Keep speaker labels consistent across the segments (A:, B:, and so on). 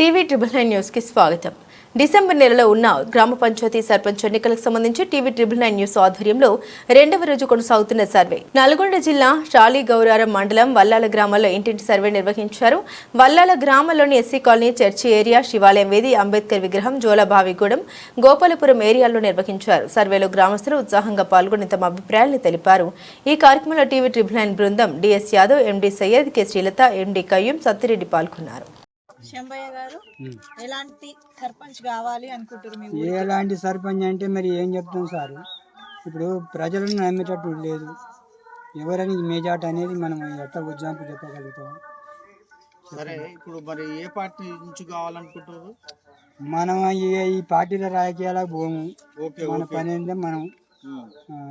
A: TV triple nine న్యూస్కి స్వాగతం. December నెలలో ఉన్న గ్రామ పంచాయతీ సర్పంచ్ ఎన్నికలకు సంబంధించి టీవీ ట్రిబుల్ నైన్ న్యూస్ ఆధ్వర్యంలో రెండవ రోజు కొనసాగుతున్న సర్వే. నల్గొండ జిల్లా షాలి గౌరారం మండలం వల్లాల గ్రామంలో ఇంటింటి సర్వే నిర్వహించారు. వల్లాల గ్రామంలోని ఎస్సీ కాలనీ చర్చి ఏరియా శివాలయం వేది అంబేద్కర్ విగ్రహం జోలభావిగూడెం గోపాలపురం ఏరియాల్లో నిర్వహించారు. సర్వేలో గ్రామస్తులు ఉత్సాహంగా పాల్గొని తమ అభిప్రాయాలను తెలిపారు. ఈ కార్యక్రమంలో టీవీ ట్రిబుల్ నైన్ బృందం D S Yadav M D Syed K Srilatha M D Qayyum Satti Reddy పాల్గొన్నారు.
B: శంభయ్య గారు ఎలాంటి సర్పంచ్ కావాలి అనుకుంటారు మీ ఊరు
C: ఎలాంటి సర్పంచ్ అంటే మరి ఏం చెప్తాం సార్? ఇప్పుడు ప్రజలను నమ్మేటట్టు లేదు. ఎవరని మేజాట్ అనేది మనం ఎట్లా ఉజ్జాంపు చెప్పగలుగుతాం?
D: సరే ఇప్పుడు మరి ఏ పార్టీ నుంచి కావాలనుకుంటారు
C: మనం ఈ ఈ పార్టీల రాజకీయాలకు పోము.
D: ఓకే
C: మన పని ఏంటంటే మనం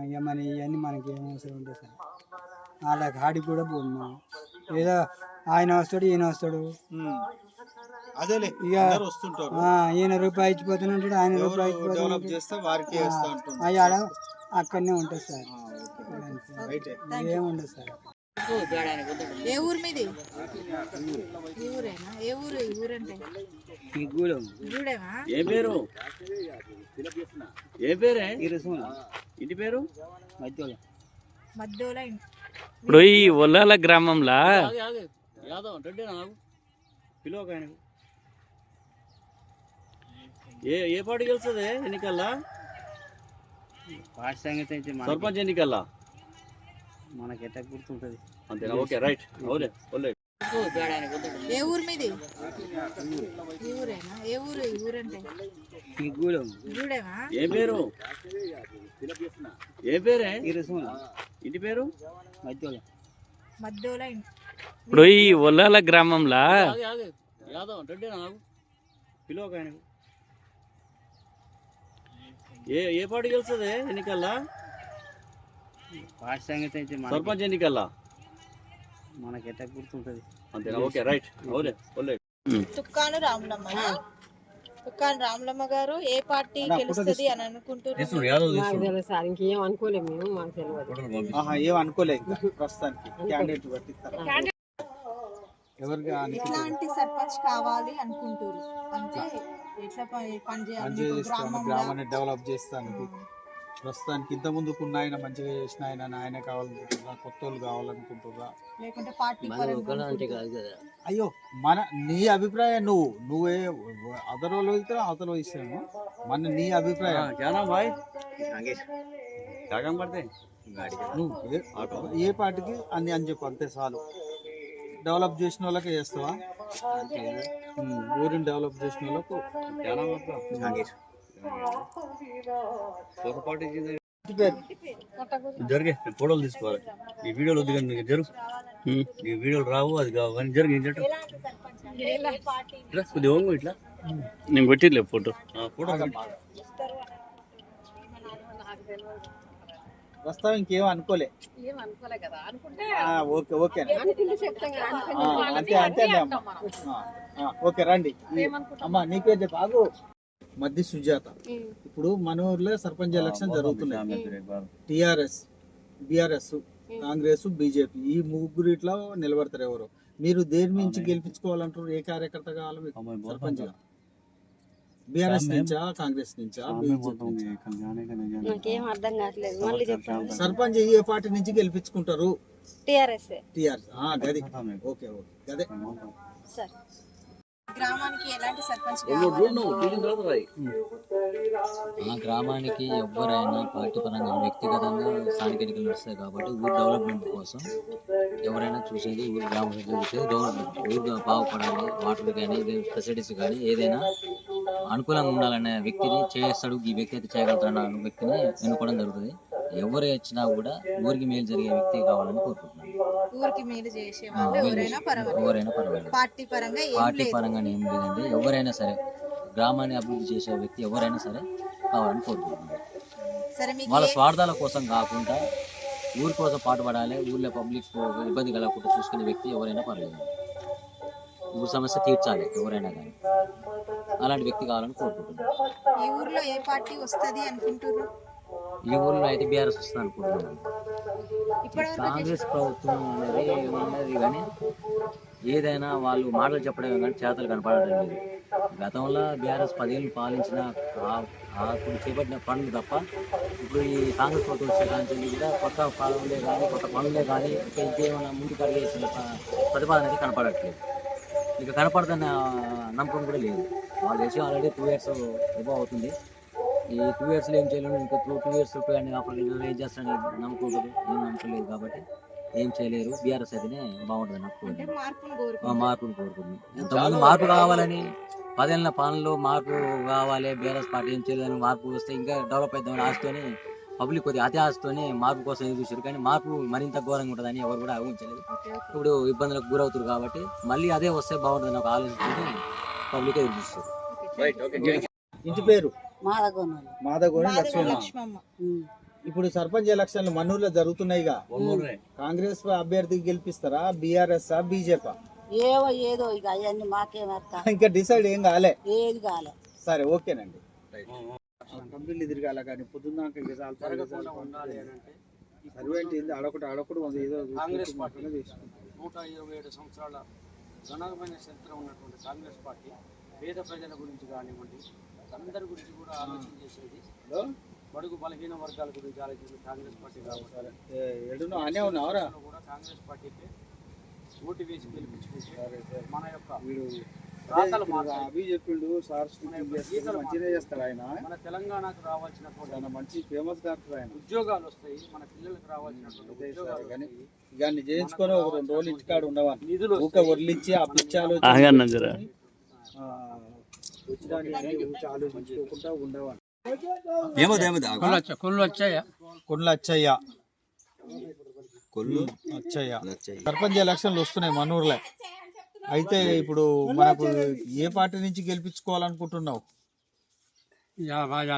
C: ఇక మన ఇవన్నీ మనకి ఏం అవసరం ఉంటుంది సార్. వాళ్ళ కాడికి కూడా పోము మనం. ఏదో ఆయన వస్తాడు ఈయన వస్తాడు.
D: అదేలే
C: ఇక
D: అందరూ వస్తుంటారు.
C: ఆ, ఈయన రూపాయి ఇచ్చిపోతున్నాడు ఆయన రూపాయి
D: డెవలప్
C: ఇచ్చిపోతున్నాడు
D: చేస్తే వారికి వేస్తా ఉంటుంది
C: అయ్యాడ అక్కడనే ఉంటుంది సార్.
D: రైటే.
C: ఏముండదు సార్.
B: ఏ ఊరు మీది? ఈ ఊరేనా? ఏ ఊరు? ఈ ఊరంటే?
C: ఈ గూడెం.
B: గూడేమా?
E: ఏ పేరు? ఏ పేరే? ఇంటి పేరు?
C: మధ్యలో
B: మధ్యలో
F: ఇప్పుడు ఈ ఒల్లాల గ్రామంలో.
E: యాదవ్ రెడ్డి నాకు? పిలువ ఒక ఆయనకు. ఏ ఏ పార్టీ గెలుస్తుంది ఎన్నికల్లా?
C: పార్టీ సంగతి అయితే
E: సర్పంచ్ ఎన్నికల్లా?
C: మనకి ఎట్లా గుర్తుంటుంది?
E: అంతేనా? Okay right. అవులే ఓలే
B: ఏ ఊరు మీది? ఈ ఊరేనా? ఏ ఊరు ఈ ఊరంటే?
C: ఈ గూడెం
B: గూడేమా
E: ఏ పేరు? ఏ పేరే?
C: ఇరుసు
E: ఇంటి పేరు?
C: మధ్యలో
B: మధ్యలో
F: ఇప్పుడు ఈ ఒల్లాల గ్రామంలో.
E: యాదవ్ రెడ్డి నాకు పిలువ ఒక ఆయనకు. ఏ ఏ పార్టీ గెలుస్తుంది ఎన్నికల్లా?
C: పార్టీ సంగతి అయితే
E: సర్పంచ్ ఎన్నికల్లా?
C: మనకి ఎట్లా గుర్తుంటుంది?
E: అంతేనా? Okay right. అవులే ఓలే
B: తుక్కాను రాములమ్మ. తుక్కాను రాములమ్మ గారు ఏ పార్టీ గెలుస్తుంది అని అనుకుంటున్నారు?
G: సార్ ఇంకేం అనుకోలేము మేము మాకు తెలియదు.
D: ఆహా ఏం అనుకోలే ఇంకా ప్రస్తుతానికి క్యాండిడేట్ పట్టిస్తారు ఎవరికి
B: ఎట్లాంటి సర్పంచ్ కావాలి అనుకుంటారు అంటే
D: గ్రామాన్ని డెవలప్ చేస్తాను. ప్రస్తుతానికి ఇంత ముందుకు ఆయన మంచిగా చేసిన ఆయన ఆయన కావాలనుకుంటున్నా కొత్త వాళ్ళు కావాలనుకుంటున్నా. అయ్యో మన నీ అభిప్రాయం నువ్వు నువ్వే అదర్ వాళ్ళు ఇస్తారా అతను ఇస్తాను మన నీ అభిప్రాయం.
E: పడితే.
D: నువ్వు ఏ పార్టీకి అని అని చెప్పు అంతే చాలు. డెవలప్ చేసిన వాళ్ళకే చేస్తావా? ఊరిని డెవలప్ చేసిన వాళ్ళకు
E: జరిగే ఫోటోలు తీసుకోవాలి. ఈ వీడియోలు వద్దు కానీ జరుగు. ఈ వీడియోలు రావు అది కావు కానీ జరుగు ఇట్లా కొద్దిగా ఇట్లా.
F: నేను పెట్టిలే ఫోటో.
E: ఫోటో
D: ప్రస్తుతం ఇంకేం అనుకోలే.
G: ఏం అనుకోలే కదా అనుకుంటే
D: ఆ, ఓకే ఓకే. అంతే అంతే అమ్మా.
G: అంటాం మనం.
D: ఆ, ఆ, ఓకే రండి? అమ్మా నీకే చెప్పు. ఆగు. మధ్య సుజాత. ఇప్పుడు మన ఊర్లో సర్పంచ్ ఎలక్షన్ జరుగుతున్నాయి. టిఆర్ఎస్ బిఆర్ఎస్ కాంగ్రెస్ బీజేపీ ఈ ముగ్గురిట్లో నిలబడతారు ఎవరు? మీరు దేని నుంచి గెలిపించుకోవాలంటారు? ఏ కార్యకర్త కావాలి మీకు? సర్పంచ్ బిఆర్ఎస్ నుంచా కాంగ్రెస్ నుంచా బీజేపీ నుంచా?
H: నాకేం అర్థం కావట్లేదు. మళ్ళీ చెప్పండి.
D: సర్పంచ్ ఏ పార్టీ నుంచి గెలిపించుకుంటారు?
H: TRS
D: TRS. గది. Okay okay. గదే.
H: సార్.
B: గ్రామానికి ఎలాంటి సర్పంచ్
I: మా గ్రామానికి ఎవ్వరైనా పార్టీ పరంగా వ్యక్తిగతంగా స్థానిక ఎన్నికలు వస్తాయి కాబట్టి ఊరు డెవలప్మెంట్ కోసం ఎవరైనా చూసేది ఊరు గ్రామ చూసేది డెవలప్మెంట్ ఊరు బాగుపడాలి వాటర్ కానీ ఫెసిలిటీస్ కానీ ఏదైనా అనుకూలంగా ఉండాలనే వ్యక్తిని చేస్తాడు ఈ వ్యక్తి అయితే చేయగలుగుతాడు అన్న వ్యక్తిని ఎన్నుకోవడం జరుగుతుంది. ఎవరు వచ్చినా కూడా ఊరికి మేలు జరిగే వ్యక్తి కావాలని కోరుకుంటున్నాను.
B: ఊరికి మేలు చేసే ఎవరైనా పర్వాలేదు. పార్టీ పరంగా ఏం
I: పార్టీ పరంగా ఏం లేదండి. ఎవరైనా సరే గ్రామాన్ని అభివృద్ధి చేసే వ్యక్తి ఎవరైనా సరే కావాలని కోరుకుంటున్నాను. వాళ్ళ స్వార్థాల కోసం కాకుండా ఊరి కోసం పాటుపడాలి ఊర్లో పబ్లిక్ ఇబ్బంది కలగకుండా చూసుకునే వ్యక్తి ఎవరైనా పర్లేదు ఊరి సమస్య తీర్చాలి ఎవరైనా కానీ. అలాంటి వ్యక్తి కావాలని కోరుకుంటున్నాను.
B: ఈ ఊర్లో ఏ పార్టీ వస్తది అనుకుంటున్నారు
I: ఈ ఊర్లో అయితే బీఆర్ఎస్ వస్తుంది అనుకుంటున్నాను. కాంగ్రెస్ ప్రభుత్వం అనేది ఉన్నది కానీ ఏదైనా వాళ్ళు మాటలు చెప్పడమే కానీ చేతలు కనపడడం లేదు. గతంలో బీఆర్ఎస్ పదేళ్ళు పాలించిన అప్పుడు చేపట్టిన పనులు తప్ప ఇప్పుడు ఈ కాంగ్రెస్ ప్రభుత్వం వచ్చే కాంచెల్లి కూడా కొత్త పనులే కానీ కొత్త పనులే కానీ ఇంకా ఇంకేమైనా ముందుకు అడిగేసిన ప- ప్రతిపాదన అయితే కనపడట్లేదు. ఇక కనపడదన్న నమ్మకం కూడా లేదు. వాళ్ళు వేసి ఆల్రెడీ టూ ఇయర్స్ ఎబో అవుతుంది. ఈ టూ ఇయర్స్లో ఏం చేయలేము ఇంకా two two years two and half ఏం చేస్తారని నమ్మకం ఉంటుంది. ఏం నమ్మకం లేదు కాబట్టి ఏం చేయలేరు. బీఆర్ఎస్ అయితేనే బాగుంటుంది నాకు
B: మార్పును
I: కోరుకుంటున్నాం ఎంతమంది మార్పు కావాలని పదేళ్ళ పాలనలో మార్పు కావాలి బీఆర్ఎస్ పార్టీ ఏం చేయలేదని మార్పు వస్తే ఇంకా డెవలప్ అవుతామని ఆశతోని పబ్లిక్ కొద్దిగా అతి ఆశతోని మార్పు కోసం ఎదురు చూసారు కానీ మార్పు మరింత ఘోరంగా ఉంటుందని ఎవరు కూడా ఊహించలేదు. ఇప్పుడు ఇబ్బందులకు గురవుతారు కాబట్టి మళ్ళీ అదే వస్తే బాగుంటుంది ఒక ఆలోచించి పబ్లిక్ ఎదురు చూస్తారు.
D: ఇంటి పేరు? మాదగోని
B: లక్ష్మమ్మ.
D: ఇప్పుడు సర్పంచ్ ఎలక్షన్లు మనూర్లో జరుగుతున్నాయిగా. కాంగ్రెస్ అభ్యర్థికి గెలిపిస్తారా? BRS BJP?
H: ఏవో ఏదో ఇక అవన్నీ మాకేం అర్థం.
D: ఇంకా డిసైడ్ ఏం కాలే.
H: ఏది కాలే.
D: సరే ఓకేనండి. కంపెనీలు తిరగాల కానీ పొద్దున్నాక. సర్వే అంటే అడొకటి అడొకటి ఉంది. ఏదో
J: కాంగ్రెస్ పార్టీ. నూట ఇరవై ఏడు సంవత్సరాల ఘనమైన చరిత్ర ఉన్నటువంటి కాంగ్రెస్ పార్టీ పేద ప్రజల గురించి కానివ్వండి అందరి గురించి కూడా ఆలోచన చేసేది? బడుగు బలహీన వర్గాల గురించి ఆలోచించేది కాంగ్రెస్ పార్టీ కాబట్టి కూడా కాంగ్రెస్ పార్టీకి ఓటు వేసి గెలిపించుకుంటే మన యొక్క
D: అభి చెప్పిండు సార్ మంచిగా చేస్తారు ఆయన.
J: మన తెలంగాణకు రావాల్సినటువంటి
D: చాలా మంచి ఫేమస్ డాక్టర్ ఆయన.
J: ఉద్యోగాలు వస్తాయి మన పిల్లలకు వస్తాయి.
D: ఇవన్నీ చేయించుకొని ఒక రెండు రోజులు ఇంటికాడ ఉండవాలి.
J: నిధులు
D: ఊక. వదిలిచ్చి ఆ పిచ్చాలు ఆలోచించుకోకుండా ఉండవాలి.
J: కొళ్ళు వచ్చాయా
D: కొండ్ల అచ్చయ్య కొల్లు అచ్చయ్య సర్పంచ్ ఎలక్షన్లు వస్తున్నాయి మనూర్లే అయితే ఇప్పుడు మనకు ఏ పార్టీ నుంచి గెలిపించుకోవాలనుకుంటున్నావు?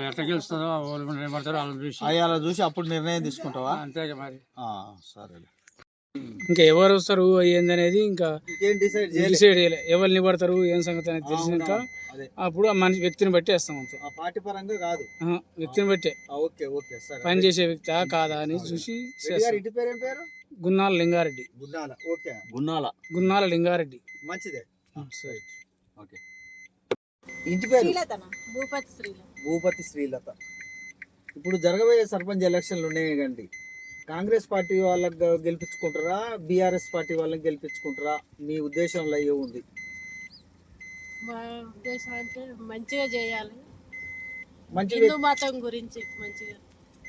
J: ఎట్లా గెలుస్తుందో వాళ్ళని చూసి.
D: అప్పుడు నిర్ణయం తీసుకుంటావా?
J: అంతే మరి.
D: సరేలే.
J: ఇంకా ఎవరు వస్తారు ఏందనేది ఇంకా
D: ఇంకేం డిసైడ్
J: చేయలే. ఎవరు నిలబడతారు ఏం సంగతి అనేది తెలిసినాక అప్పుడు ఆ మనిషి వ్యక్తిని బట్టి వేస్తాం అంతే.
D: ఆ పార్టీ పరంగా కాదు.
J: వ్యక్తిని బట్టే.
D: ఆ, ఓకే ఓకే సరే.
J: పని చేసే వ్యక్తి కాదా అని చూసి గున్నాల లింగారెడ్డి.
D: గున్నాల ఓకే.
E: గున్నాల.
J: గున్నాల లింగారెడ్డి.
D: మంచిదే.
J: సరే.
D: ఇంటి పేరు?
B: శ్రీలతన భూపతి శ్రీలత.
D: భూపతి శ్రీలత. ఇప్పుడు జరగబోయే సర్పంచ్ ఎలక్షన్లు ఉన్నాయి కండి కాంగ్రెస్ పార్టీ వాళ్ళకి గెలిపించుకుంటారా? బీఆర్ఎస్ పార్టీ వాళ్ళకి గెలిపించుకుంటారా? మీ ఉద్దేశంలో ఏ ఉంది?
G: మా ఉద్దేశం అంటే మంచిగా చేయాలి.
D: మంచి
G: హిందూ మతం గురించి మంచిగా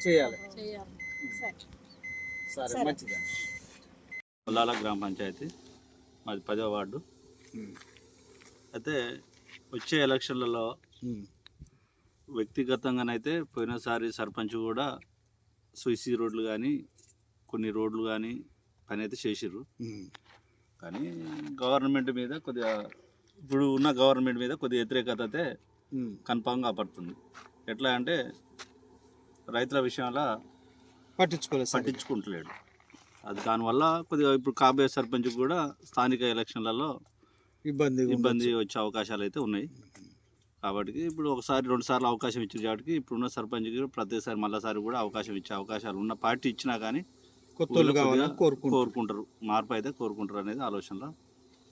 D: చేయాలి.
G: చేయాలి.
D: సరే. మంచిది.
E: గ్రామ పంచాయతీ. మాది పదో వార్డు. అయితే వచ్చే ఎలక్షన్లలో వ్యక్తిగతంగానైతే పోయినసారి సర్పంచ్ కూడా సుయిసి రోడ్లు కానీ కొన్ని రోడ్లు కానీ పని అయితే చేసిర్రు కానీ గవర్నమెంట్ మీద కొద్దిగా ఇప్పుడు ఉన్న గవర్నమెంట్ మీద కొద్దిగా వ్యతిరేకత అయితే కన్ఫామ్గా పడుతుంది ఎట్లా అంటే రైతుల విషయంలో
D: పట్టించుకోలేదు
E: పట్టించుకుంటలేడు. అది దానివల్ల కొద్దిగా ఇప్పుడు కాబోయే సర్పంచ్ కూడా స్థానిక ఎలక్షన్లలో
D: ఇబ్బంది
E: ఇబ్బంది వచ్చే అవకాశాలు అయితే ఉన్నాయి. కాబట్టి ఇప్పుడు ఒకసారి రెండు సార్లు అవకాశం ఇచ్చిన కాబట్టి ఇప్పుడున్న సర్పంచ్కి ప్రతిసారి మళ్ళీసారి కూడా అవకాశం ఇచ్చే అవకాశాలు ఉన్న పార్టీ ఇచ్చినా కానీ
D: కోరుకుంటారు.
E: మార్పు అయితే కోరుకుంటారు అనేది ఆలోచనలో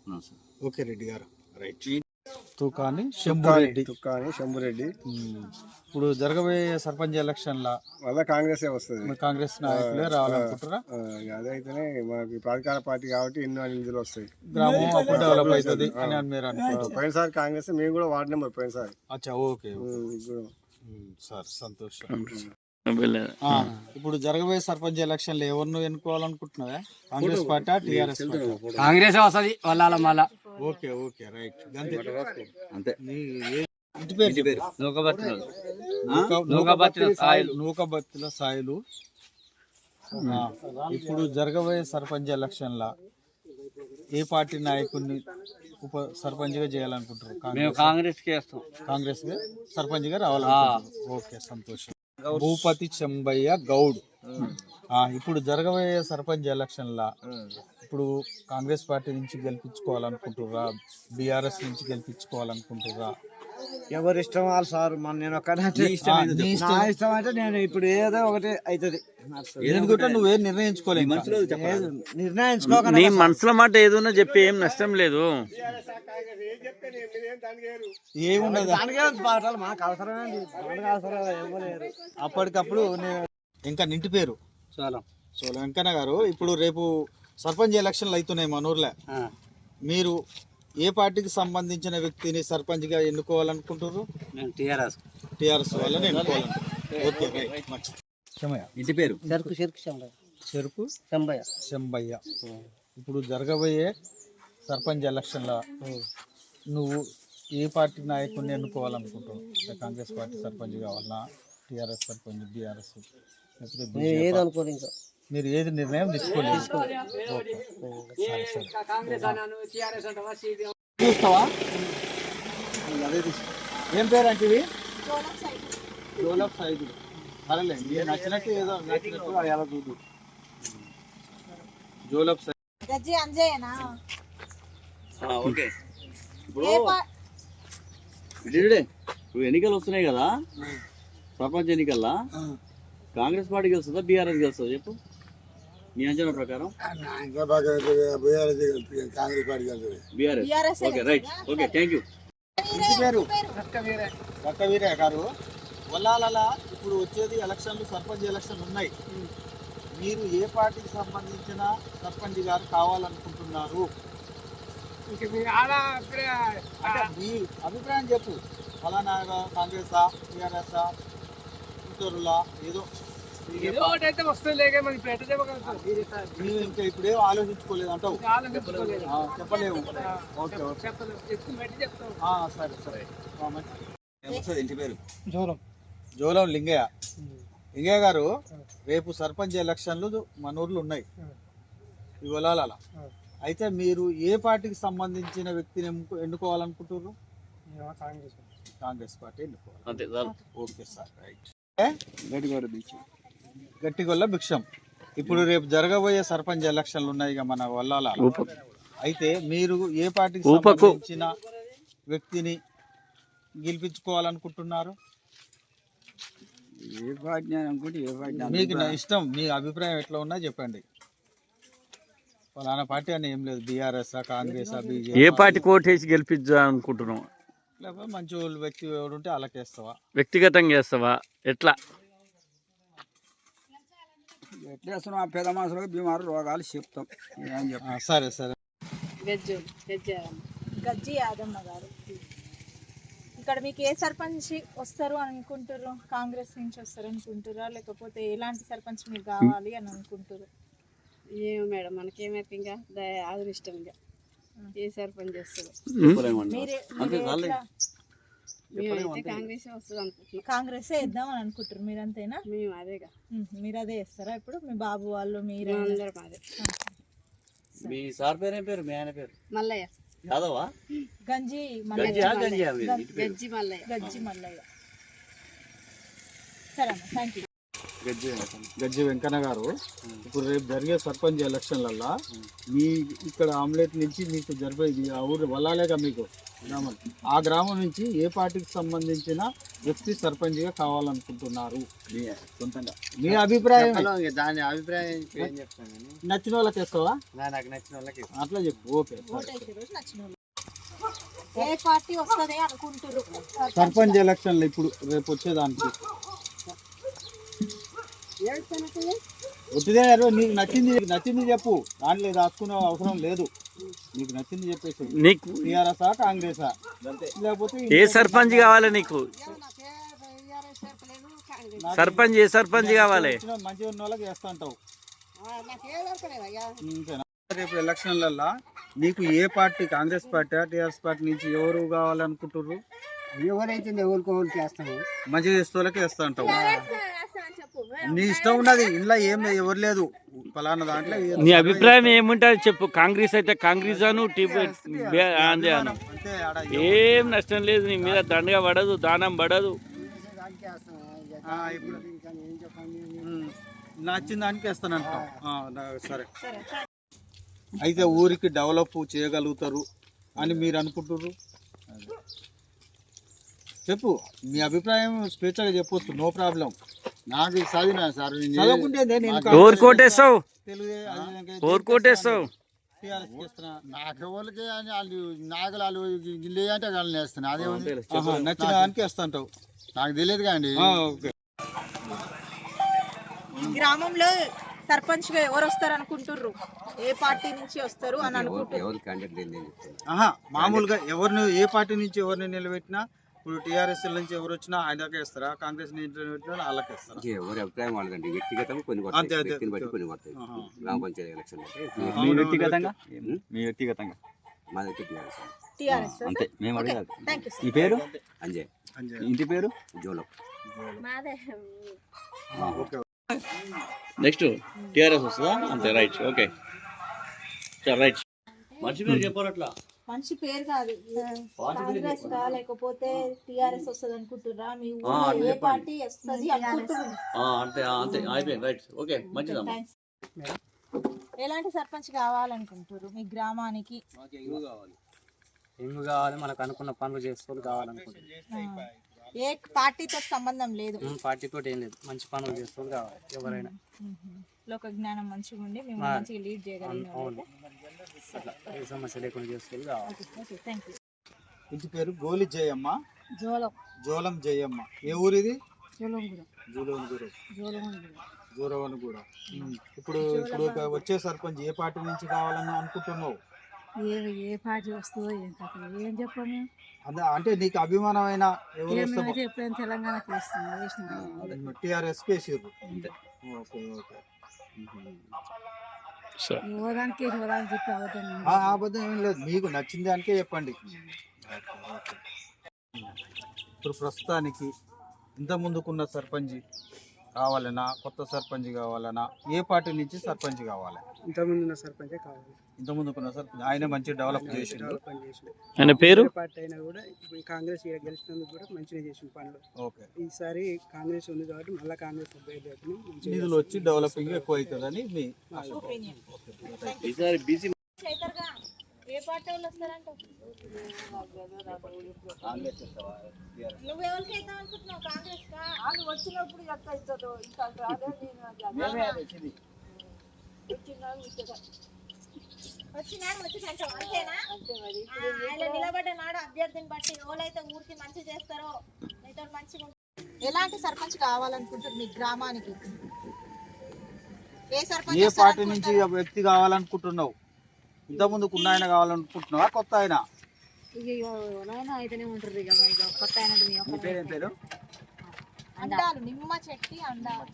E: ఉన్నాం సార్.
D: ఓకే రెడ్డి గారు. రైట్. తుకాని శంభురెడ్డి.
K: తుక్కాని శంభురెడ్డి.
D: ఇప్పుడు జరగబోయే సర్పంచ్ ఎలక్షన్ల
K: మళ్ళా కాంగ్రెస్ వస్తుంది.
D: మీ కాంగ్రెస్ నాయకులే రావాలనుకుంటారా
K: అదైతేనే మనకి ప్రాధికార పార్టీ కాబట్టి ఎన్నో నిధులు వస్తాయి.
D: గ్రామం అప్పుడు డెవలప్ అవుతుంది అని అని మీరు అనుకుంటారు
K: పోయినసారి కాంగ్రెస్ మేము కూడా వార్డు నెంబర్ పోయినసారి.
D: అచ్చా ఓకే
K: ఇప్పుడు
D: సార్ సంతోషం. ఇప్పుడు జరగబోయే సర్పంచ్ ఎలక్షన్లు ఎవరిని ఎన్నుకోవాలనుకుంటున్నావా? కాంగ్రెస్ పార్టీ టీఆర్ఎస్
J: కాంగ్రెస్ వస్తుంది వాళ్ళ మళ్ళా.
D: Okay okay right.
E: అంతే.
D: ఇంటి పేరు
J: నూకబత్తులు.
D: నూక-
J: నూకబత్తిల సాయిలు.
D: నూకబత్తిల సాయిలు. ఆ, ఇప్పుడు జరగబోయే సర్పంచ్ ఎలక్షన్ల ఏ పార్టీ నాయకుడిని ఉప సర్పంచ్గా చేయాలనుకుంటారు
J: మేము
D: కాంగ్రెస్.
J: కాంగ్రెస్
D: సర్పంచ్గా రావాలనుకుంటారు ఓకే సంతోషం. భూపతి చెంబయ్య గౌడ్. ఇప్పుడు జరగబోయే సర్పంచ్ ఎలక్షన్ల ఇప్పుడు కాంగ్రెస్ పార్టీ నుంచి గెలిపించుకోవాలనుకుంటుర్రా బీఆర్ఎస్ నుంచి గెలిపించుకోవాలనుకుంటుర్రా?
K: ఎవరి ఇష్టం వాళ్ళు సార్. మన నేను ఒక్కటే
D: నీ ఇష్టం
K: అంటే నేను ఇప్పుడు ఏదో ఒకటి అవుతుంది
D: నువ్వేం నిర్ణయించుకోలేదు
K: నిర్ణయించుకోక
F: నీ మనసులో మాట ఏదైనా చెప్పి ఏం నష్టం లేదు.
K: పాటలు మాకు అవసరమే ఇవ్వలేరు
D: అప్పటికప్పుడు నేను ఇంకా నింటి పేరు.
K: చాలా
D: సో వెంకన్న గారు ఇప్పుడు రేపు సర్పంచ్ ఎలక్షన్లు అవుతున్నాయి మన ఊర్లో. మీరు ఏ పార్టీకి సంబంధించిన వ్యక్తిని సర్పంచ్గా ఎన్నుకోవాలనుకుంటారు
K: నేను టీఆర్ఎస్.
D: టీఆర్ఎస్ వాళ్ళని
I: ఇంటి పేరు?
H: చెరుకు చెరుకు చెంబయ్య
D: చెరుకు?
H: చెంబయ్య
D: శంబయ్య ఇప్పుడు జరగబోయే సర్పంచ్ ఎలక్షన్ల నువ్వు ఏ పార్టీ నాయకుడిని ఎన్నుకోవాలనుకుంటున్నావు? అంటే కాంగ్రెస్ పార్టీ సర్పంచ్ కావాలన్నా టీఆర్ఎస్ సర్పంచ్ బీఆర్ఎస్? లేకపోతే?
H: అనుకోదు ఇంకా.
D: మీరు ఏది నిర్ణయం తీసుకోలేదు. చూస్తావా? ఏం పేరు అంటే ఇవి డోలప్ సైజు సరేలే మీరు నచ్చినట్టు ఏదో నచ్చినట్టు అది ఎలా చూడు. జోలప్ సైజ్
B: గజ్జి అంజయ్యనా?
E: ఓకే. ఇప్పుడు ఎన్నికలు వస్తున్నాయి కదా. ప్రపంచ ఎన్నికల్లో? కాంగ్రెస్ పార్టీ గెలుస్తుందా బీఆర్ఎస్ గెలుస్తుందా? చెప్పు. అంచనా ప్రకారం?
K: Congress party
E: BRS. Okay right. Okay thank you
D: ఇంటి పేరు? రక్క వీరయ్య గారు. వల్లాలలా ఇప్పుడు వచ్చేది ఎలక్షన్లు సర్పంచ్ ఎలక్షన్లు ఉన్నాయి. మీరు ఏ పార్టీకి సంబంధించిన సర్పంచ్ గారు కావాలనుకుంటున్నారు? మీ అభిప్రాయం చెప్పు. ఫలానా కాంగ్రెస్ టీఆర్ఎస్ ఇతరులా ఏదో.
J: ఏదో ఒకటి అయితే వస్తుంది లేక
D: మీరు ఇప్పుడే ఆలోచించుకోలేదు అంటావు?
J: ఆలోచించుకోలేదు.
D: చెప్పలేము ఓకే ఓకే.
J: చెప్తాం
D: సరే సరే.
E: ఇంటి పేరు?
C: జోలం.
D: జోలం లింగయ్య. లింగయ్య గారు రేపు సర్పంచ్ ఎలక్షన్లు మన ఊర్లో ఉన్నాయి. ఇవాళ అయితే మీరు ఏ పార్టీకి సంబంధించిన వ్యక్తిని ఎన్నుకో- ఎన్నుకోవాలనుకుంటున్నారు?
C: కాంగ్రెస్
D: కాంగ్రెస్ పార్టీ ఎన్నుకోవాలి. Okay sir. Right. Gattigolla Bhiksham. ఇప్పుడు రేపు జరగబోయే సర్పంచ్ ఎలక్షన్లు ఉన్నాయి ఇక మన వల్లాల. అయితే మీరు ఏ పార్టీకి. సంబంధించిన వ్యక్తిని గెలిపించుకోవాలనుకుంటున్నారు?
C: ఏ పార్టీ అనుకుంటే ఏ పార్టీ
D: మీకు నా ఇష్టం మీ అభిప్రాయం ఎట్లా ఉన్నా చెప్పండి. ఫలానా పార్టీ అని ఏం లేదు బీఆర్ఎస్ కాంగ్రెస్
F: ఏ పార్టీ కోటేసి గెలిపిద్దా అనుకుంటున్నావు
D: లేకపోతే మంచి వాళ్ళు వ్యక్తి ఎవరు ఉంటే అలాకేస్తావా
F: వ్యక్తిగతంగా చేస్తావా? ఎట్లా?
C: ఎట్లా చేస్తున్నాం ఆ పెద్ద మనుషులకు బీమారు రోగాలు చెప్తాం. ఏం
D: సరే సరే.
G: గజ్జు గజ్జారమ్మ
B: గజ్జి యాదమ్మ గారు. ఇక్కడ మీకు ఏ సర్పంచ్ వస్తారు అని అనుకుంటారు కాంగ్రెస్ నుంచి వస్తారు అనుకుంటారా లేకపోతే ఎలాంటి సర్పంచ్ మీకు కావాలి అని అనుకుంటారు
G: ఏమో మేడం మనకేమైతే ఇంకా దయ- అది ఇష్టం ఇంకా ఏ సర్పంచ్ చేస్తారు
B: మీరే. ఎట్లా?
G: కాంగ్రెస్ వస్తుంది అనుకుంటున్నాం.
B: కాంగ్రెస్ వేద్దాం అని అనుకుంటారు మీరంతేనా?
G: మేము అదేగా
B: మీరు అదే వేస్తారా ఇప్పుడు? మీ బాబు వాళ్ళు మీరు?
G: మేమందరం అదే.
E: మీ సార్ పేరు ఏం పేరు? మీ ఆయన పేరు?
G: మల్లయ్య.
E: యాదవా?
B: గంజి
E: గంజి
B: మల్లయ్య
E: గంజి
G: మల్లయ్య.
B: గజ్జి మల్లయ్య. సరే అన్న థ్యాంక్ యూ
D: గజ్జి గజ్జి వెంకన్న గారు ఇప్పుడు రేపు జరిగే సర్పంచ్ ఎలక్షన్లల్లో మీ ఇక్కడ ఆమ్లెట్ నుంచి మీకు జరిపేది ఆ ఊరు వల్లాలేగా మీకు గ్రామం. ఆ గ్రామం నుంచి ఏ పార్టీకి సంబంధించిన వ్యక్తి సర్పంచ్గా కావాలనుకుంటున్నారు?
E: సొంతంగా.
D: మీ అభిప్రాయం
K: దాని అభిప్రాయం ఏం చెప్తాను కానీ
D: నచ్చిన వాళ్ళకి వేస్తావా
K: నాకు నచ్చిన వాళ్ళకి
D: అట్లా చెప్పు ఓకే సరే.
B: ఓటేసే రోజు నచ్చిన వాళ్ళు. ఏ పార్టీ వస్తుంది అనుకుంటారు
D: సర్పంచ్ ఎలక్షన్లు ఇప్పుడు రేపు వచ్చేదానికి. వచ్చిదే గారు నీకు నచ్చింది నీకు నచ్చింది చెప్పు. దాంట్లో దాచుకునే అవసరం లేదు. నీకు నచ్చింది చెప్పేసి.
F: నీకు
D: టీఆర్ఎస్ కాంగ్రెస్ లేకపోతే
F: ఏ సర్పంచ్ కావాలి నీకు? సర్పంచ్ ఏ సర్పంచ్ కావాలి?
D: మంచిగా ఉన్న వాళ్ళకి వేస్తా అంటావు? రేపు ఎలక్షన్లల్లో నీకు ఏ party Congress party TRS party నుంచి ఎవరు కావాలనుకుంటుర్రు?
C: ఎవరైతే ఎవరికి చేస్తాము
D: మంచిగా చేసే వాళ్ళకి వేస్తా అంటావు. నీ ఇష్టం ఉన్నది ఇంట్లో ఏం ఎవరు లేదు. ఫలానా దాంట్లో
F: నీ అభిప్రాయం ఏముంటుంది చెప్పు. కాంగ్రెస్ అయితే కాంగ్రెస్ అను.
D: అంతే
F: ఏం నష్టం లేదు నీ మీద దండగా పడదు దానం పడదు.
D: ఆ, ఇప్పుడు. ఉమ్, నచ్చిన దానికి వేస్తాను అంటాం. సరే. అయితే ఊరికి డెవలప్ చేయగలుగుతారు అని మీరు అనుకుంటుర్రు చెప్పు. మీ అభిప్రాయం స్వేచ్ఛగా చెప్పొచ్చు. No problem.
K: నాకు చదివినా సార్. నేను
D: చదవకుంటే నేను
F: ఎవరు కోటేస్తావు
D: తెలుగు అది
F: ఎవరు కోటేస్తావు
D: TRS చేస్తున్నా.
K: నాకెవరికి అని వాళ్ళు నాగలు వాళ్ళు గిల్లి అంటే వాళ్ళు వేస్తున్నా. అదే ఉంది.
D: ఆహా, నచ్చిన దానికి వేస్తుంటావు.
K: నాకు తెలియదు కానీ
D: ఆ, ఓకే.
B: ఈ గ్రామంలో సర్పంచ్గా ఎవరు వస్తారు అనుకుంటుర్రు? ఏ పార్టీ నుంచి వస్తారు అని అనుకుంటున్నారు
D: ఆహా మామూలుగా ఎవరిని ఏ పార్టీ నుంచి ఎవరిని నిలబెట్టినా ఇప్పుడు టీఆర్ఎస్ నుంచి ఎవరు వచ్చినా ఆయనకే ఇస్తారా? కాంగ్రెస్ నుంచి నిలబెట్టినా వాళ్ళకే ఇస్తారా?
L: ఎవరి అభిప్రాయం వాళ్ళదండి వ్యక్తిగతంగా కొన్ని
D: అంతే,
L: కొడతాయి.
D: అంతే.
L: వ్యక్తిని బట్టి కొన్ని కొడతాయి.
D: ఆహా.
L: గ్రామ పంచాయతీ ఎలక్షన్ అంటే
D: మీ వ్యక్తిగతంగా?
L: మీ వ్యక్తిగతంగా? మా దగ్గర టీఆర్ఎస్
B: టిఆర్ఎస్
L: అంతే. మేము
B: ఓకే.
L: అడిగేది
B: థ్యాంక్ యూ
L: ఈ పేరు? అంజయ్.
D: అంజయ్.
L: ఇంటి పేరు? జోలో.
E: నెక్స్ట్ టీఆర్ఎస్ వస్తుందా? అంతే రైట్. ఓకే. రైట్. మంచి పేరు చెప్పారు అట్లా
B: మంచి పేరు కాదు. కాంగ్రెస్ కా లేకపోతే టిఆర్ఎస్ వస్తుంది అనుకుంటుర్రా? మీ ఊళ్ళో ఏ. పార్టీ వస్తుంది
E: అంతే అంతే అయిపోయింది రైట్. ఓకే మంచిదమ్మా.
B: ఎలాంటి సర్పంచ్ కావాలనుకుంటారు మీ గ్రామానికి?
J: ఏం కావాలి. మనకు అనుకున్న పనులు చేసుకోవాలి కావాలనుకుంటున్నాం
B: ఏ పార్టీతో సంబంధం లేదు?
J: పార్టీతో ఏం లేదు. మంచి పనులు చేసుకోవాలి కావాలి ఎవరైనా.
B: లోక జ్ఞానం మంచిగా ఉండి మేము. మంచిగా లీడ్ చేయగలిగిన
J: సమస్య లేకుండా చేసుకోవాలి కావాలి
B: ఓకే థ్యాంక్ యూ
D: ఇంటి పేరు గోలి జయమ్మ.
B: జోలం.
D: జోలం జయమ్మ. ఏ ఊరిది? జూరవనగూడ. ఉమ్. ఇప్పుడు ఇప్పుడు వచ్చే సర్పంచ్ ఏ పార్టీ నుంచి కావాలని అనుకుంటున్నావు?
B: ఏ ఏ పార్టీ వస్తుందో ఏం కథ? ఏం చెప్పాము
D: అదే అంటే నీకు అభిమానమైన
B: ఎప్పుడైనా తెలంగాణకి వస్తుంది వేసిన.
D: TRS KCR okay okay.
B: చెప్పి
D: అబద్ధం ఏం లేదు. మీకు నచ్చిన దానికే చెప్పండి. ఇప్పుడు ప్రస్తుతానికి ఇంత ముందుకున్న సర్పంచ్ కావాలనా కొత్త సర్పంచ్ కావాలనా ఏ పార్టీ నుంచి సర్పంచ్ కావాలి?
J: ఇంతకుముందు ఉన్న సర్పంచే కావాలి.
D: ఇంత ముందుకున్న సర్పంచ్ ఆయన మంచి డెవలప్ చేసిండు.
J: చేసిన
F: ఆయన పేరు?
J: పార్టీ అయినా కూడా ఇప్పుడు కాంగ్రెస్ ఈడ గెలిచినందుకు కూడా మంచిగా చేసిన పనులు.
D: ఓకే.
J: ఈసారి కాంగ్రెస్ ఉంది కాబట్టి మళ్ళీ కాంగ్రెస్ అభ్యర్థిని మంచిగా
D: నిధులు వచ్చి డెవలపింగ్ ఎక్కువ అవుతుందని మీ.
E: ఈసారి బీసీ
B: ఏ పార్టీ వాళ్ళు వస్తారంట? నువ్వు ఎవరికి అనుకుంటున్నావు? కాంగ్రెస్ వాళ్ళు వచ్చినప్పుడు ఇంకా రాదే వచ్చినాడు అంతేనా? ఆయన నిలబడ్డ నాడు అభ్యర్థిని బట్టి ఎవరైతే ఊరికి మంచి చేస్తారో మీతో మంచిగా ఎలాంటి సర్పంచ్ కావాలనుకుంటారు మీ గ్రామానికి? ఏ సర్పంచ్
D: ఏ పార్టీ నుంచి? వ్యక్తి కావాలనుకుంటున్నావు? ఇంత ముందుకు ఉన్న ఆయన కావాలనుకుంటున్నావా? కొత్త ఆయన? పేరు పేరు?
B: అండాలు నిమ్మ చెట్టి అండాలు.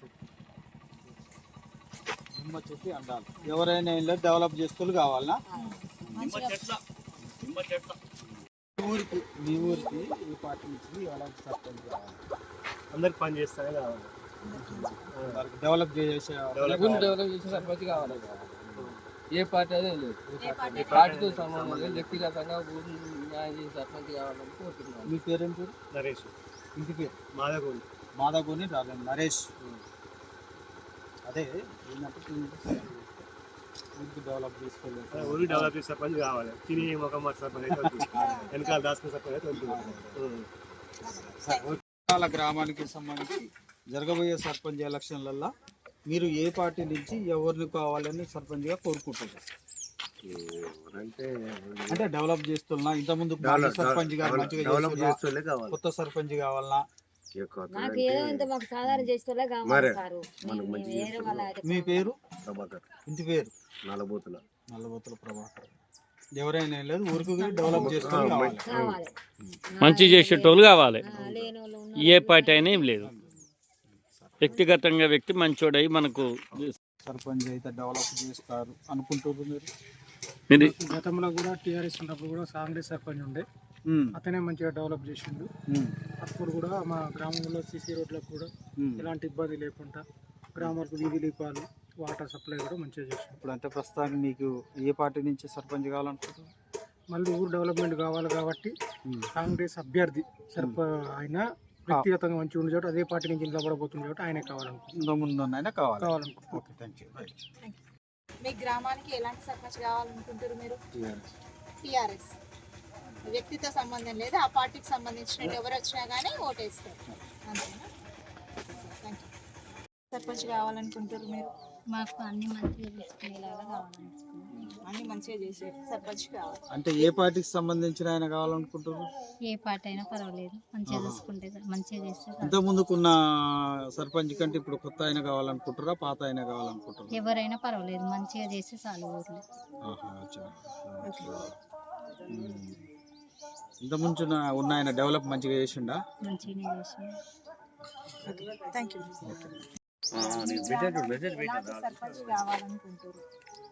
D: నిమ్మ చెట్టు అండాలి. ఎవరైనా ఇల్లు డెవలప్ చేసుకోవాలి కావాలనా? మీ ఊరికి మీ ఊరికి ఈ పార్టీ నుంచి ఎలాంటి సర్పంచ్ కావాలి?
J: అందరికి పని చేస్తానే కావాలి.
D: డెవలప్ చేసే
J: డెవలప్ చేసే సర్పంచ్ కావాలి. ఏ పార్టీ అదే లేదు. పార్టీతో సంబంధం లేదు. వ్యక్తిగతంగా ఊరు న్యాయం చేసే సర్పంచ్ కావాలని కోరుతున్నాను.
D: మీ పేరేం పేరు?
J: నరేష్.
D: ఇంటి పేరు?
J: మాదగోని.
D: మాధవని రాలేదు నరేష్. అదే ఏంటంటే ఊరికి డెవలప్ చేసుకోలేదు?
J: డెవలప్ చేసే సర్పంచ్ కావాలి. తిని ఒక మాట సర్పంచ్ అయితే. వెనకాల దాచుకునే సర్పంచ్ అయితే
D: గ్రామానికి సంబంధించి జరగబోయే సర్పంచ్ ఎలక్షన్లల్లో మీరు ఏ పార్టీ నుంచి ఎవరిని కావాలని సర్పంచ్గా కోరుకుంటున్నారు?
K: అంటే
D: అంటే డెవలప్ చేస్తున్నా ఇంత ముందు సర్పంచ్ గారు మంచిగా
K: డెవలప్
D: చేస్తున్నా,
K: చేస్తూనే కావాలి.
D: కొత్త సర్పంచ్ కావాలన్నా.
G: మాకు ఏదో ఇంత మాకు సాధారణ చేసేలా
K: మరే,
G: కావాలి సారు.
K: మనకు మంచి
G: మేము వేరే వాళ్ళ అయితే
D: మీ పేరు?
K: ప్రభాకర్.
D: ఇంటి పేరు?
K: నలబోతుల
D: నల్లబోతుల ప్రభాకర్. ఎవరైనా లేదు ఊరికి డెవలప్ చేస్తూ కావాలి.
G: కావాలి.
F: మంచి చేసేటోళ్ళు కావాలి.
G: ఆ, లేని వాళ్ళు ఉన్న
F: ఏ పార్టీ అయినా ఏం లేదు. వ్యక్తిగతంగా వ్యక్తి మంచోడై మనకు
D: సర్పంచ్ అయితే డెవలప్ చేస్తారు అనుకుంటున్నారు మీరు?
J: గతంలో కూడా టీఆర్ఎస్ ఉన్నప్పుడు కూడా కాంగ్రెస్ సర్పంచ్ ఉండే. అతనే మంచిగా డెవలప్ చేసిండు. అప్పుడు కూడా మా గ్రామంలో సీసీ రోడ్లకు కూడా. ఎలాంటి ఇబ్బంది లేకుండా గ్రామాలకు వీధి దీపాలు వాటర్ సప్లై కూడా మంచిగా చేసిండు.
D: ఇప్పుడు అంటే ప్రస్తుతానికి మీకు ఏ పార్టీ నుంచి సర్పంచ్ కావాలనుకుంటున్నారు?
J: మళ్ళీ ఊరు డెవలప్మెంట్ కావాలి కాబట్టి. కాంగ్రెస్ అభ్యర్థి సర్ప ఆయన వ్యక్తిగతంగా మంచిగా ఉండే చోట అదే పార్టీ నుంచి నిలబడబోతున్న చోట ఆయనే కావాలనుకుంటున్నాను
D: అయినా కావాలి.
J: కావాలనుకుంటున్నాను
D: ఓకే థ్యాంక్ యూ రైట్
B: మీ గ్రామానికి ఎలాంటి సర్పంచ్ కావాలనుకుంటారు మీరు? టిఆర్ఎస్. వ్యక్తితో సంబంధం లేదు ఆ పార్టీకి సంబంధించిన ఎవరు వచ్చినా కానీ ఓటేస్తారు. అంతేనా? థ్యాంక్ యూ సర్పంచ్ కావాలనుకుంటారు మీరు?
H: మాకు అన్ని కావాలనుకుంటున్నాం
B: అన్ని మంచిగా చేసే సర్పంచ్ కావాలి.
D: అంటే ఏ పార్టీకి సంబంధించిన ఆయన కావాలనుకుంటున్నారు?
H: ఏ పాట అయినా పర్వాలేదు. మంచిగా చూసుకుంటే. మంచిగా చేస్తే చాలు.
D: ఇంత ముందుకున్న సర్పంచ్ కంటే ఇప్పుడు కొత్త ఆయన కావాలనుకుంటారా పాత ఆయన కావాలనుకుంటారా
H: ఎవరైనా పర్వాలేదు. మంచిగా చేస్తే చాలు ఊర్లో.
D: ఆహా, అచ్చా. ఉమ్. ఇంత ముందు ఉన్న ఆయన డెవలప్ మంచిగా చేసిండా?
H: మంచిగానే చేసి
B: థ్యాంక్ యూ ఎలాంటి సర్పంచ్ కావాలనుకుంటారు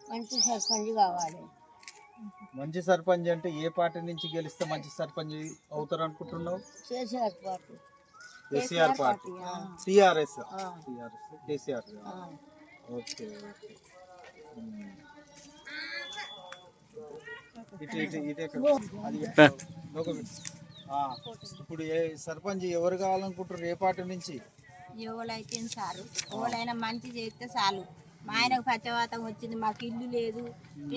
H: మంచి సర్పంచ్ కావాలి.
D: మంచి సర్పంచ్ అంటే ఏ పార్టీ నుంచి గెలిస్తే మంచి సర్పంచ్ అవుతారు అనుకుంటున్నావు
H: పాటు
D: KCR party. TRS. TRS. KCR. Okay okay. ఇటు ఇటు. ఆ, ఇప్పుడు ఏ సర్పంచ్ ఎవరు కావాలనుకుంటారు ఏ పార్టీ నుంచి?
H: ఎవరైతే సారు. ఎవరైనా మంచి చేస్తే చాలు మా ఆయనకు పచ్చవాతం వచ్చింది మాకు ఇల్లు లేదు.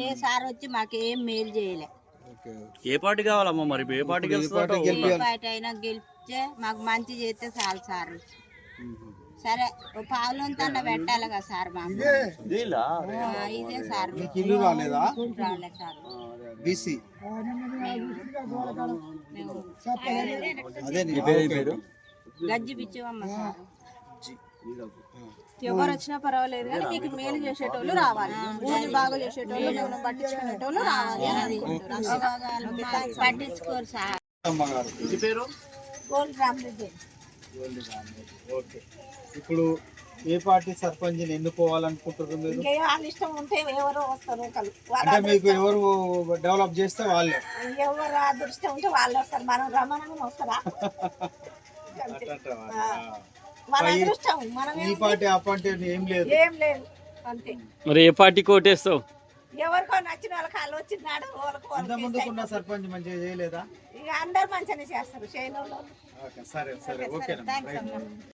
H: ఏ సార్ వచ్చి మాకు ఏం మేలు చేయలే.
D: ఓకే
F: ఏ పార్టీ కావాలమ్మా మరి? ఏ పార్టీ
D: పార్టీ
H: పాట అయినా గెలిపితే మాకు మంచి చేస్తే చాలు సార్. సరే ఓ పావులంతా పెట్టాలి కదా సార్ మాకు. ఆ, ఇదే సార్.
D: మీకు ఇల్లు రాలేదా?
H: రాలే సార్.
D: బీసీ.
H: మేము
D: అదే నీ పేరు పేరు?
H: గజ్జి బిచ్చవమ్మ సార్.
B: ఎవరు వచ్చినా పర్వాలేదు కానీ మీకు మేలు చేసేటోళ్ళు రావాలి. ఊరిని బాగా చేసేటోళ్ళు మిమ్మల్ని పట్టించుకునేటోళ్ళు రావాలి అని అనుకుంటున్నారు.
H: పట్టించుకోరు సార్.
E: పేరు?
H: గోల్డ్ రామరెడ్డి.
D: ఓకే. ఇప్పుడు ఏ పార్టీ సర్పంచ్ ఎన్నుకోవాలనుకుంటున్నారు మీరు?
H: ఇంకా వాళ్ళ ఇష్టం ఉంటే ఎవరో వస్తారు ఒకరు
D: అంటే మీకు ఎవరు డెవలప్ చేస్తే వాళ్ళే.
H: ఎవరు అదృష్టం ఉంటే వాళ్ళు వస్తారు. మనం రమణంగా వస్తారా?
D: ఈ పార్టీ ఆ పార్టీ ఏం లేదు.
H: ఏం లేదు అంతే.
F: మరి ఏ పార్టీకి ఓటేస్తావు
H: ఎవరికో నచ్చిన వాళ్ళకి వాళ్ళు వచ్చినాడు వాళ్ళకి
D: ముందుకున్న సర్పంచ్ మంచిగా చేయలేదా?
H: ఇక అందరు మంచిగానే చేస్తారు
D: సరే సరే
H: ఓకే,